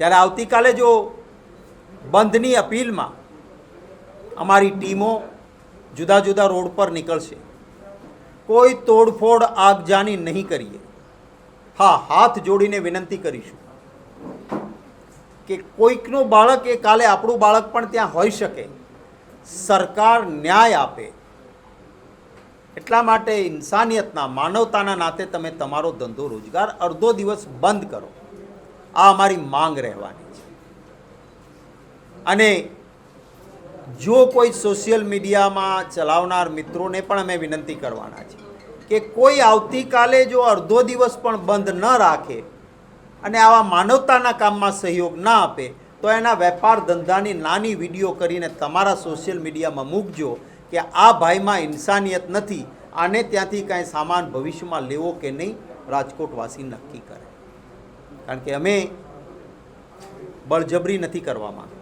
ત્યારે આવતીકાલે જો બંધની અપીલમાં અમારી ટીમો જુદા જુદા રોડ પર નીકળશે, કોઈ તોડફોડ આગજાની નહીં કરીએ. હા, હાથ જોડીને વિનંતી કરીશું કે કોઈકનું બાળક એ કાલે આપણું બાળક પણ ત્યાં હોઈ શકે. સરકાર ન્યાય આપે. એટલા માટે ઇન્સાનિયતના, માનવતાના નાતે તમે તમારો ધંધો રોજગાર અડધો દિવસ બંધ કરો. આ અમારી માંગ રહેવાની છે. અને જો કોઈ સોશિયલ મીડિયામાં ચલાવનાર મિત્રોને પણ અમે વિનંતી કરવાના છે કે કોઈ આવતીકાલે જો અડધો દિવસ પણ બંધ ન રાખે અને આવા માનવતાના કામમાં સહયોગ ના આપે, તો એના વેપાર ધંધાની નાની વીડિયો કરીને તમારા સોશિયલ મીડિયામાં મૂકજો કે આ ભાઈમાં ઇન્સાનિયત નથી, આને ત્યાંથી કાંઈ સામાન ભવિષ્યમાં લેવો કે નહીં, રાજકોટવાસી નક્કી કરે. કારણ કે અમે બળજબરી નથી કરવા માંગતા.